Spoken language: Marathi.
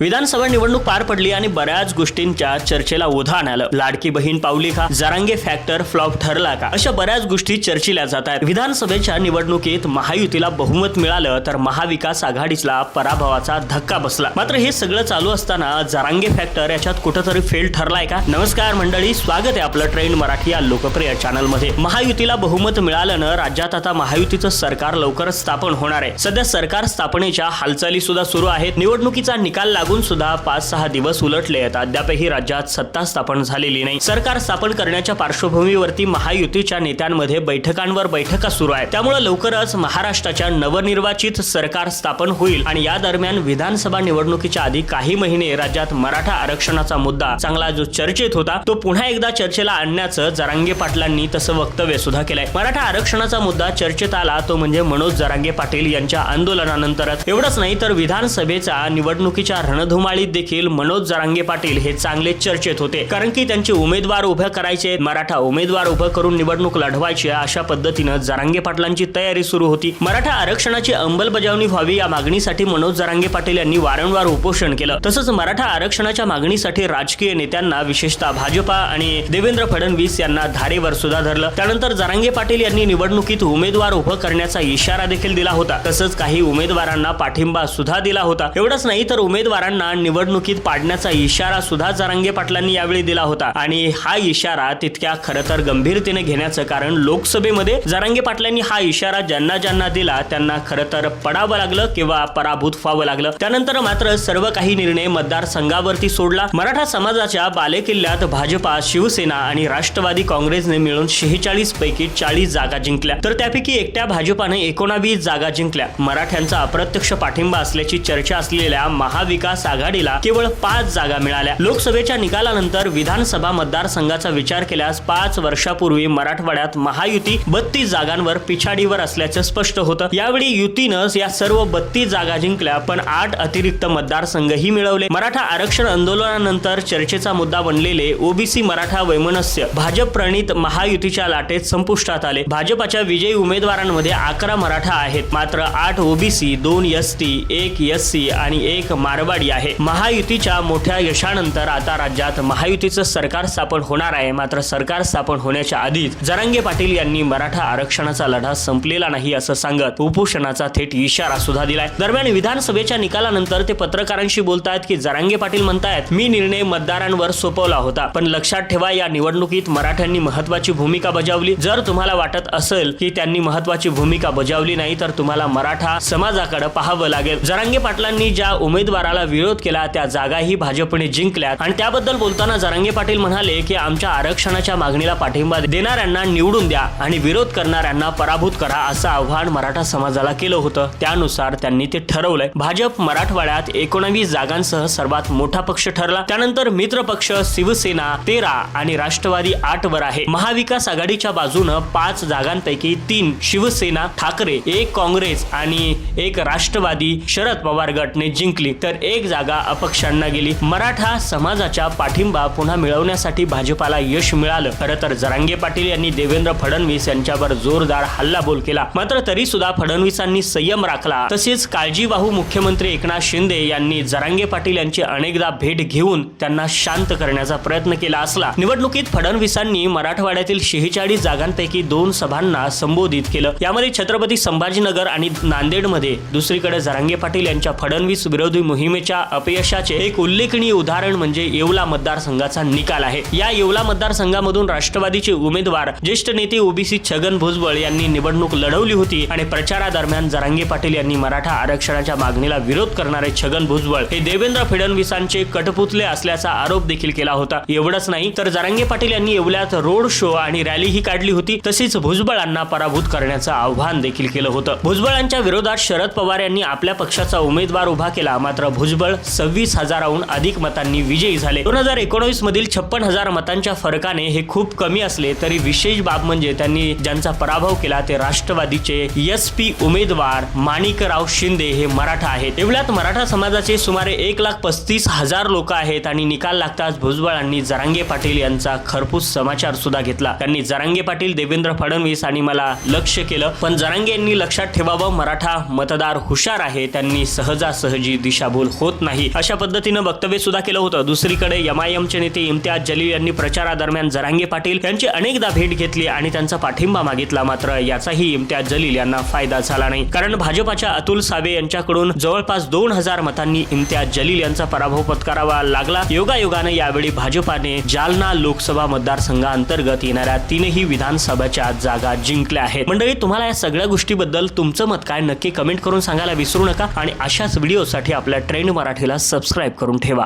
विधानसभा निवडणूक पार पडली आणि बऱ्याच गोष्टींच्या चर्चेला उधाण आलं लाडकी बहीण पावली का? जरांगे फॅक्टर फ्लॉप ठरला का? अशा बऱ्याच गोष्टी चर्चिल्या जात आहेत. विधानसभेच्या निवडणुकीत महायुतीला बहुमत मिळालं तर महाविकास आघाडीला पराभवाचा धक्का बसला. मात्र हे सगळं चालू असताना जरांगे फॅक्टर याच्यात कुठंतरी फेल ठरलाय का? नमस्कार मंडळी स्वागत आहे आपलं ट्रेंड मराठी या लोकप्रिय चॅनलमध्ये महायुतीला बहुमत मिळाल्यानं राज्यात आता महायुतीचं सरकार लवकरच स्थापन होणार आहे. सध्या सरकार स्थापनेच्या हालचाली सुद्धा सुरू आहेत. निवडणुकीचा निकाल लागून सुद्धा पाच सहा दिवस उलटले आहेत. अद्यापही राज्यात सत्ता स्थापन झालेली नाही. सरकार स्थापन करण्याच्या पार्श्वभूमीवरती महायुतीच्या नेत्यांमध्ये बैठकांवर बैठका सुरू आहेत. त्यामुळे लवकरच महाराष्ट्राच्या नवनिर्वाचित सरकार स्थापन होईल आणि या दरम्यान विधानसभा निवडणुकीच्या आधी काही महिने राज्यात मराठा आरक्षणाचा मुद्दा चांगला जो चर्चेत होता तो पुन्हा एकदा चर्चेला आणण्याचं जरांगे पाटलांनी तसं वक्तव्य सुद्धा केलंय. मराठा आरक्षणाचा मुद्दा चर्चेत आला तो म्हणजे मनोज जरांगे पाटील यांच्या आंदोलनानंतरच. एवढंच नाही तर विधानसभेचा निवडणुकीच्या रणधुमाळीत देखील मनोज जरांगे पाटील हे चांगले चर्चेत होते. कारण की त्यांचे उमेदवार उभे करायचे मराठा उमेदवार उभं करून निवडणूक लढवायची अशा पद्धतीनं जरांगे पाटलांची तयारी सुरू होती. मराठा आरक्षणाची अंमलबजावणी व्हावी या मागणीसाठी मनोज जरांगे पाटील यांनी वारंवार उपोषण केलं. तसंच मराठा आरक्षणाच्या मागणीसाठी राजकीय नेत्यांना विशेषतः भाजपा आणि देवेंद्र फडणवीस यांना धारेवर सुद्धा धरलं. त्यानंतर जरांगे पाटील यांनी निवडणुकीत उमेदवार उभं करण्याचा इशारा देखील दिला होता. तसंच काही उमेदवारांना पाठिंबा सुद्धा दिला होता. एवढंच नाही तर उमेदवार उमेदवारांना निवडणुकीत पाडण्याचा इशारा सुद्धा जरांगे पाटलांनी यावेळी दिला होता. आणि हा इशारा तितक्या खरं तर गंभीरतेने घेण्याचं कारण लोकसभेमध्ये जरांगे पाटलांनी हा इशारा ज्यांना ज्यांना दिला त्यांना खरं तर पडावं लागलं किंवा पराभूत व्हावं लागलं. त्यानंतर मात्र सर्व काही निर्णय मतदारसंघावरती सोडला. मराठा समाजाच्या बालेकिल्ल्यात भाजपा शिवसेना आणि राष्ट्रवादी काँग्रेसने मिळून शेहेचाळीस पैकी चाळीस जागा जिंकल्या. तर त्यापैकी एकट्या भाजपाने एकोणावीस जागा जिंकल्या. मराठ्यांचा अप्रत्यक्ष पाठिंबा असल्याची चर्चा असलेल्या महाविकास आघाडीला केवळ पाच जागा मिळाल्या. लोकसभेच्या निकालानंतर विधानसभा मतदारसंघाचा विचार केल्यास पाच वर्षापूर्वी मराठवाड्यात महायुती बत्तीस जागांवर पिछाडीवर असल्याचं स्पष्ट होतं. यावेळी युतीनं या सर्व बत्तीस जागा जिंकल्या पण आठ अतिरिक्त मतदारसंघही मिळवले. मराठा आरक्षण आंदोलनानंतर चर्चेचा मुद्दा बनलेले ओबीसी मराठा वैमनस्य भाजप प्रणित महायुतीच्या लाटेत संपुष्टात आले. भाजपाच्या विजयी उमेदवारांमध्ये अकरा मराठा आहेत. मात्र आठ ओबीसी दोन एस टी एक एस सी आणि एक मारवाडी आहे. महायुतीच्या मोठ्या यशानंतर आता राज्यात महायुतीचं सरकार स्थापन होणार आहे. मात्र सरकार स्थापन होण्याच्या आधीच जरांगे पाटील यांनी मराठा आरक्षणाचा लढा संपलेला नाही असं सांगत उपोषणाचा थेट इशारा सुद्धा दिलाय. दरम्यान विधानसभेच्या निकालानंतर ते पत्रकारांशी बोलतायत की जरांगे पाटील म्हणतायत मी निर्णय मतदारांवर सोपवला होता. पण लक्षात ठेवा या निवडणुकीत मराठ्यांनी महत्वाची भूमिका बजावली. जर तुम्हाला वाटत असेल की त्यांनी महत्वाची भूमिका बजावली नाही तर तुम्हाला मराठा समाजाकडे पाहावं लागेल. जरांगे पाटलांनी ज्या उमेदवाराला विरोध केला त्या जागाही भाजपने जिंकल्या आणि त्याबद्दल बोलताना जरांगे पाटील म्हणाले की आमच्या आरक्षणाच्या मागणीला पाठिंबा देणाऱ्यांना निवडून द्या आणि विरोध करणाऱ्यांना पराभूत करा असं आव्हान मराठा समाजाला केलं होतं. त्यानुसार त्यांनी ते ठरवलंय. भाजप मराठवाड्यात एकोणावीस जागांसह सर्वात मोठा पक्ष ठरला. त्यानंतर मित्र पक्ष शिवसेना तेरा आणि राष्ट्रवादी आठ वर आहे. महाविकास आघाडीच्या बाजूनं पाच जागांपैकी तीन शिवसेना ठाकरे एक काँग्रेस आणि एक राष्ट्रवादी शरद पवार गटने जिंकली. तर एक जागा अपक्षांना गेली. मराठा समाजाच्या पाठिंबा पुन्हा मिळवण्यासाठी भाजपाला यश मिळालं. खरं तर जरांगे पाटील यांनी देवेंद्र फडणवीस यांच्यावर जोरदार हल्लाबोल केला. मात्र तरी सुद्धा फडणवीसांनी संयम राखला. तसेच काळजीवाहू मुख्यमंत्री एकनाथ शिंदे यांनी जरांगे पाटील यांची अनेकदा भेट घेऊन त्यांना शांत करण्याचा प्रयत्न केला असला. निवडणुकीत फडणवीसांनी मराठवाड्यातील शेहेचाळीस जागांपैकी दोन सभांना संबोधित केलं. यामध्ये छत्रपती संभाजीनगर आणि नांदेडमध्ये. दुसरीकडे जरांगे पाटील यांच्या फडणवीस विरोधी मोहिमेच्या अपयशाचे एक उल्लेखनीय उदाहरण म्हणजे येवला मतदारसंघाचा निकाल आहे. या येवला मतदारसंघामधून राष्ट्रवादीचे उमेदवार ज्येष्ठ नेते ओबीसी छगन भुजबळ यांनी निवडणूक लढवली होती आणि प्रचारादरम्यान जरांगे पाटील यांनी मराठा आरक्षणाच्या मागणीला विरोध करणारे छगन भुजबळ हे देवेंद्र फडणवीसांचे कटपुतले असल्याचा आरोप देखील केला होता. एवढंच नाही तर जरांगे पाटील यांनी येवल्यात रोड शो आणि रॅलीही काढली होती. तसेच भुजबळांना पराभूत करण्याचं आव्हान देखील केलं होतं. भुजबळांच्या विरोधात शरद पवार यांनी आपल्या पक्षाचा उमेदवार उभा केला मात्र भुजबळ भुजबळ सव्वीस हजाराहून अधिक मतांनी विजयी झाले. दोन हजार एकोणवीस मधील छप्पन हजार मतांच्या फरकाने हे खूप कमी असले तरी विशेष बाब म्हणजे त्यांनी ज्यांचा पराभव केला ते राष्ट्रवादीचे एस पी उमेदवार माणिकराव शिंदे हे मराठा आहेत. एवढ्यात मराठा समाजाचे सुमारे एक लाख पस्तीस हजार लोक आहेत आणि निकाल लागताच भुजबळांनी जरांगे पाटील यांचा खरपूस समाचार सुद्धा घेतला. त्यांनी जरांगे पाटील देवेंद्र फडणवीस आणि मला लक्ष केलं. पण जरांगे यांनी लक्षात ठेवावं मराठा मतदार हुशार आहे त्यांनी सहजासहजी दिशाभूल होत नाही. अशा पद्धतीनं वक्तव्य सुद्धा केलं होतं. दुसरीकडे एमआयएमचे नेते इम्तियाज जलील यांनी प्रचारादरम्यान जरांगे पाटील यांची अनेकदा भेट घेतली आणि त्यांचा पाठिंबा मागितला. मात्र याचाही इम्तियाज जलील यांना फायदा झाला नाही. कारण भाजपाच्या अतुल सावे यांच्याकडून जवळपास दोन हजार मतांनी इम्तियाज जलील यांचा पराभव पत्करावा लागला. योगायोगानं यावेळी भाजपाने जालना लोकसभा मतदारसंघाअंतर्गत येणाऱ्या तीनही विधानसभाच्या जागा जिंकल्या आहेत. मंडळी तुम्हाला या सगळ्या गोष्टीबद्दल तुमचं मत काय? नक्की कमेंट करून सांगायला विसरू नका. आणि अशाच व्हिडिओसाठी आपल्या ट्रेंड मराठीला सबस्क्राईब करून ठेवा.